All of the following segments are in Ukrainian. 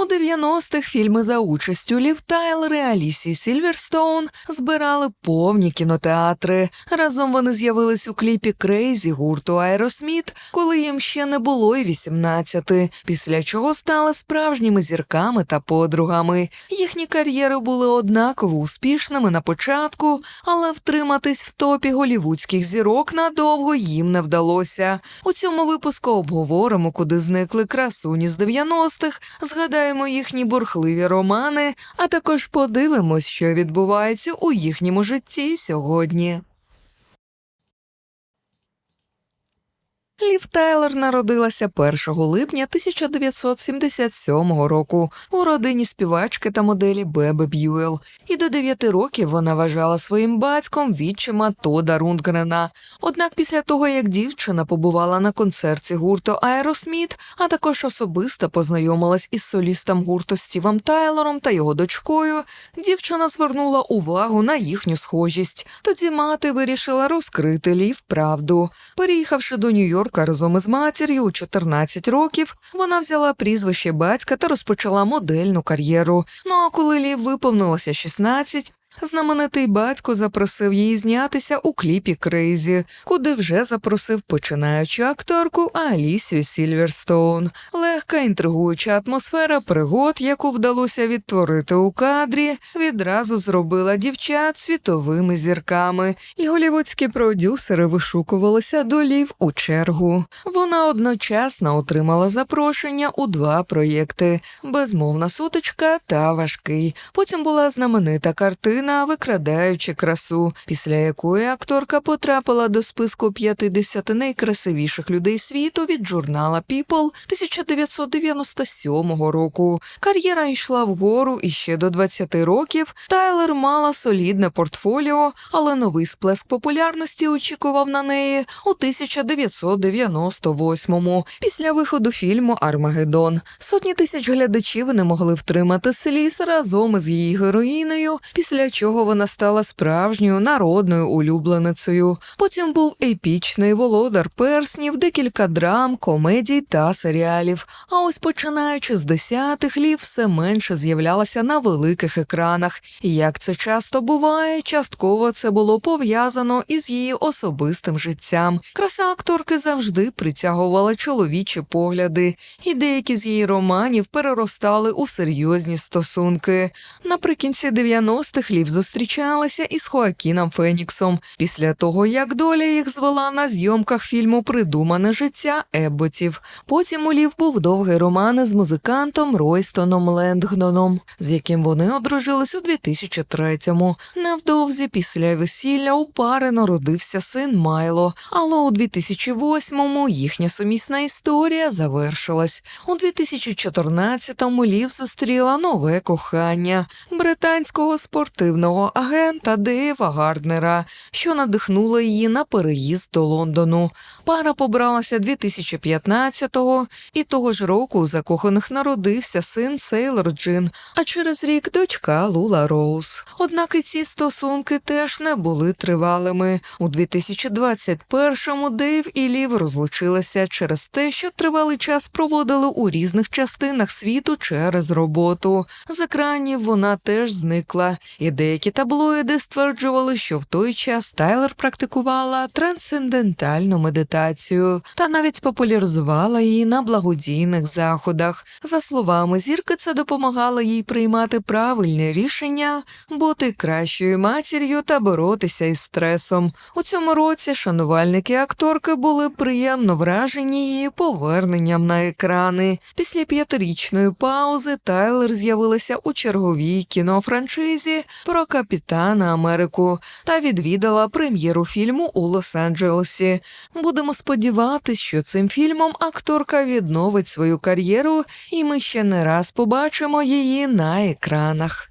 У 90-х фільми за участю Лів Тайлер і Алісії Сільверстоун збирали повні кінотеатри. Разом вони з'явились у кліпі Крейзі гурту Аеросміт, коли їм ще не було й 18, після чого стали справжніми зірками та подругами. Їхні кар'єри були однаково успішними на початку, але втриматись в топі голівудських зірок надовго їм не вдалося. У цьому випуску обговоримо, куди зникли красуні з 90-х, згадаємо їхні бурхливі романи, а також подивимось, що відбувається у їхньому житті сьогодні. Лів Тайлер народилася 1 липня 1977 року у родині співачки та моделі Беби Б'юел. І до 9 років вона вважала своїм батьком відчима Тода Рундгрена. Однак після того, як дівчина побувала на концерті гурту Аеросміт, а також особисто познайомилась із солістом гурту Стівом Тайлером та його дочкою, дівчина звернула увагу на їхню схожість. Тоді мати вирішила розкрити Лів правду. Переїхавши до Нью-Йорка разом із матір'ю у 14 років, вона взяла прізвище батька та розпочала модельну кар'єру. Ну а коли Лів виповнилося 16, Знаменитий батько запросив її знятися у кліпі Крейзі, куди вже запросив починаючу акторку Алісію Сільверстоун. Легка інтригуюча атмосфера пригод, яку вдалося відтворити у кадрі, відразу зробила дівчат світовими зірками, і голівудські продюсери вишукувалися до лів у чергу. Вона одночасно отримала запрошення у два проєкти: безмовна сутичка та важкий. Потім була знаменита картина Викрадаючи красу, після якої акторка потрапила до списку 50 найкрасивіших людей світу від журнала People 1997 року. Кар'єра йшла вгору і ще до 20 років. Тайлер мала солідне портфоліо, але новий сплеск популярності очікував на неї у 1998-му, після виходу фільму Армагеддон. Сотні тисяч глядачів не могли втримати сліз разом із її героїнею, після чого вона стала справжньою народною улюбленицею. Потім був епічний володар перснів, декілька драм, комедій та серіалів. А ось починаючи з десятих лів, все менше з'являлася на великих екранах. Як це часто буває, частково це було пов'язано із її особистим життям. Краса акторки завжди притягувала чоловічі погляди, і деякі з її романів переростали у серйозні стосунки. Наприкінці 90-х лів зустрічалася із Хоакіном Феніксом після того, як доля їх звела на зйомках фільму Придумане життя Ебботів. Потім у Лів був довгий роман із музикантом Ройстоном Лендгноном, з яким вони одружились у 2003-му. Невдовзі після весілля у пари народився син Майло, але у 2008-му їхня сумісна історія завершилась. У 2014-му Лів зустріла нове кохання британського спортивного агента Дейва Гарднера, що надихнуло її на переїзд до Лондону. Пара побралася 2015-го, і того ж року у закоханих народився син Сейлор Джин, а через рік дочка Лула Роуз. Однак і ці стосунки теж не були тривалими. У 2021-му Дейв і Лів розлучилися через те, що тривалий час проводили у різних частинах світу через роботу. З екранів вона теж зникла, і деякі таблоїди стверджували, що в той час Тайлер практикувала трансцендентальну медитацію та навіть популяризувала її на благодійних заходах. За словами зірки, це допомагало їй приймати правильні рішення, бути кращою матір'ю та боротися із стресом. У цьому році шанувальники акторки були приємно вражені її поверненням на екрани. Після п'ятирічної паузи Тайлер з'явилася у черговій кінофраншизі про капітана Америку та відвідала прем'єру фільму у Лос-Анджелесі. Будемо сподіватися, що цим фільмом акторка відновить свою кар'єру, і ми ще не раз побачимо її на екранах.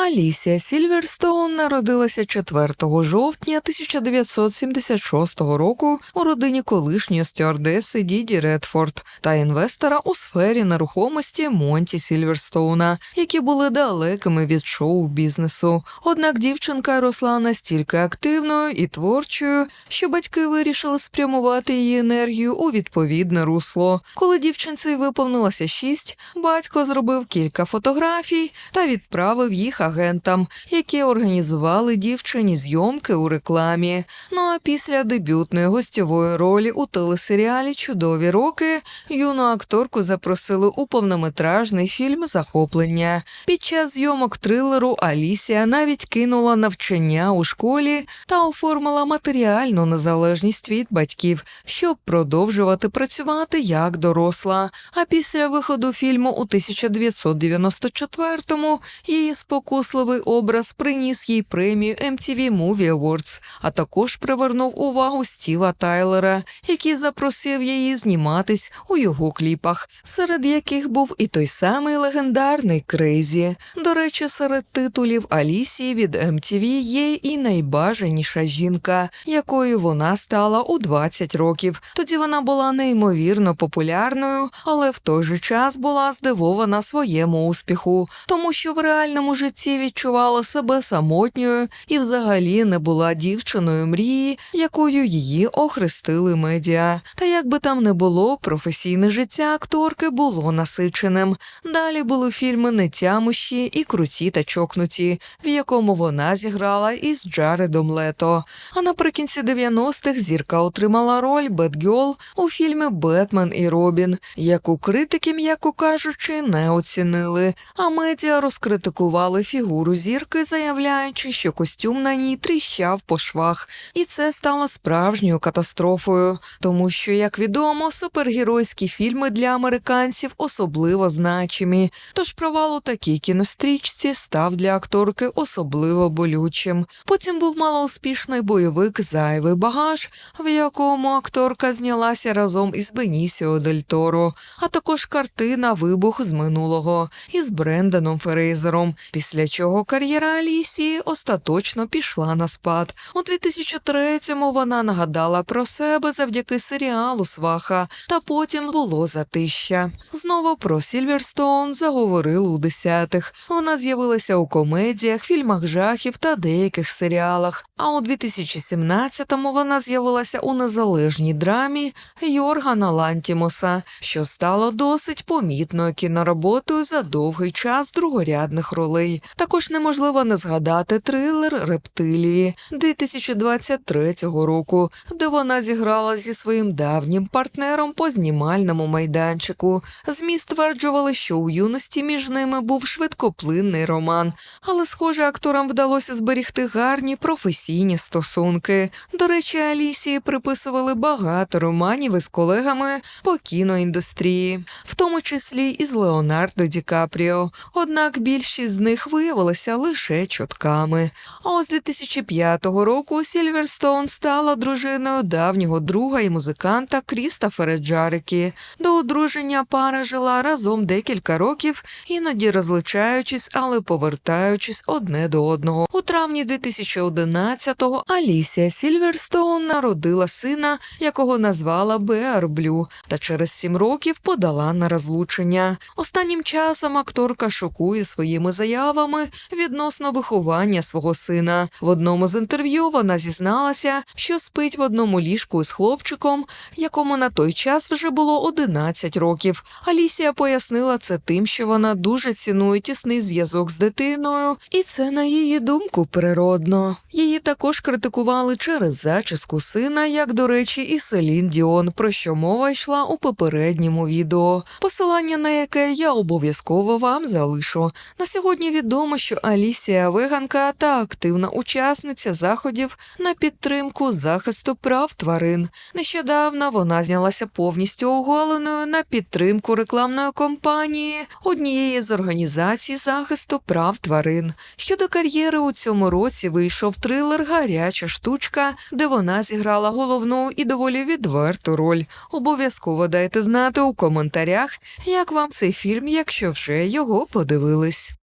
Алісія Сільверстоун народилася 4 жовтня 1976 року у родині колишньої стюардеси Діді Редфорд та інвестора у сфері нерухомості Монті Сільверстоуна, які були далекими від шоу-бізнесу. Однак дівчинка росла настільки активною і творчою, що батьки вирішили спрямувати її енергію у відповідне русло. Коли дівчинці виповнилося шість, батько зробив кілька фотографій та відправив їх агентам, які організували дівчині зйомки у рекламі. Ну а після дебютної гостьової ролі у телесеріалі Чудові роки юну акторку запросили у повнометражний фільм Захоплення. Під час зйомок трилеру Алісія навіть кинула навчання у школі та оформила матеріальну незалежність від батьків, щоб продовжувати працювати як доросла. А після виходу фільму у 1994-му її спокусливий образ приніс їй премію MTV Movie Awards, а також привернув увагу Стіва Тайлера, який запросив її зніматись у його кліпах, серед яких був і той самий легендарний Крейзі. До речі, серед титулів Алісії від MTV є і найбажаніша жінка, якою вона стала у 20 років. Тоді вона була неймовірно популярною, але в той же час була здивована своєму успіху, тому що в реальному житті відчувала себе самотньою і взагалі не була дівчиною мрії, якою її охрестили медіа. Та як би там не було, професійне життя акторки було насиченим. Далі були фільми Нетямощі і Круті та чокнуті, в якому вона зіграла із Джаредом Лето. А наприкінці 90-х зірка отримала роль Бетгьол у фільмі Бетмен і Робін, яку критики, м'яко кажучи, не оцінили. А медіа розкритикували фігуру зірки, заявляючи, що костюм на ній тріщав по швах, і це стало справжньою катастрофою, тому що, як відомо, супергеройські фільми для американців особливо значимі. Тож провал у такій кінострічці став для акторки особливо болючим. Потім був малоуспішний бойовик Зайвий багаж, в якому акторка знялася разом із Бенісіо Дель Торо, а також картина Вибух з минулого із Бренданом Ферейзером, після чого кар'єра Алісії остаточно пішла на спад. У 2003-му вона нагадала про себе завдяки серіалу Сваха, та потім було затища. Знову про Сільверстоун заговорили у десятих. Вона з'явилася у комедіях, фільмах жахів та деяких серіалах. А у 2017-му вона з'явилася у незалежній драмі Йоргана Лантімоса, що стало досить помітною кінороботою за довгий час другорядних ролей. Також неможливо не згадати трилер Рептилії 2023 року, де вона зіграла зі своїм давнім партнером по знімальному майданчику. ЗМІ стверджували, що у юності між ними був швидкоплинний роман, але, схоже, акторам вдалося зберігти гарні професійні стосунки. До речі, Алісії приписували багато романів із колегами по кіноіндустрії, в тому числі із Леонардо Ді Капріо. Однак більшість з них виявилися лише чутками. А ось 2005 року Сільверстоун стала дружиною давнього друга і музиканта Крістофера Джарекі. До одруження пара жила разом декілька років, іноді розлучаючись, але повертаючись одне до одного. У травні 2011-го Алісія Сільверстоун народила сина, якого назвала Беар Блю, та через сім років подала на розлучення. Останнім часом акторка шокує своїми заявами відносно виховання свого сина. В одному з інтерв'ю вона зізналася, що спить в одному ліжку з хлопчиком, якому на той час вже було 11 років. Алісія пояснила це тим, що вона дуже цінує тісний зв'язок з дитиною, і це, на її думку, природно. Її також критикували через зачіску сина, як, до речі, і Селін Діон, про що мова йшла у попередньому відео, посилання на яке я обов'язково вам залишу. На сьогодні відомо, що Алісія веганка та активна учасниця заходів на підтримку захисту прав тварин. Нещодавно вона знялася повністю оголеною на підтримку рекламної кампанії однієї з організацій захисту прав тварин. Щодо кар'єри у цьому році вийшов трилер Гаряча штучка, де вона зіграла головну і доволі відверту роль. Обов'язково дайте знати у коментарях, як вам цей фільм, якщо вже його подивились.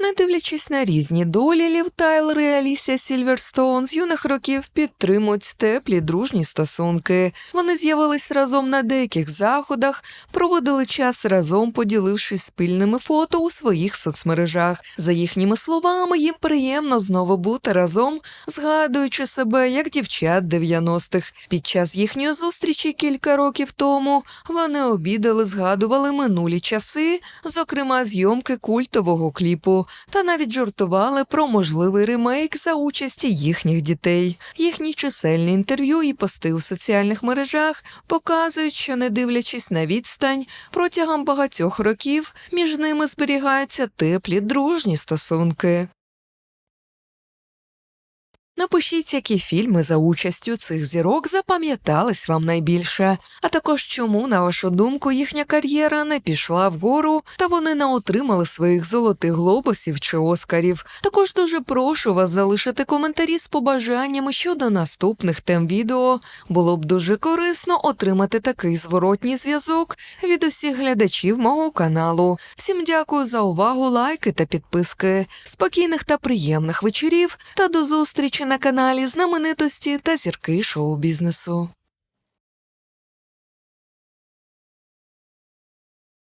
Не дивлячись на різні долі, Лів Тайлер і Алісія Сільверстоун з юних років підтримують теплі дружні стосунки. Вони з'явились разом на деяких заходах, проводили час разом, поділившись спільними фото у своїх соцмережах. За їхніми словами, їм приємно знову бути разом, згадуючи себе як дівчат 90-х. Під час їхньої зустрічі кілька років тому вони обідали, згадували минулі часи, зокрема зйомки культового кліпу, та навіть жартували про можливий ремейк за участі їхніх дітей. Їхні чисельні інтерв'ю і пости у соціальних мережах показують, що не дивлячись на відстань, протягом багатьох років між ними зберігаються теплі дружні стосунки. Напишіть, які фільми за участю цих зірок запам'ятались вам найбільше, а також чому, на вашу думку, їхня кар'єра не пішла вгору та вони не отримали своїх золотих глобусів чи оскарів. Також дуже прошу вас залишити коментарі з побажаннями щодо наступних тем відео. Було б дуже корисно отримати такий зворотній зв'язок від усіх глядачів мого каналу. Всім дякую за увагу, лайки та підписки. Спокійних та приємних вечорів та до зустрічі на каналі знаменитості та зірки шоу-бізнесу.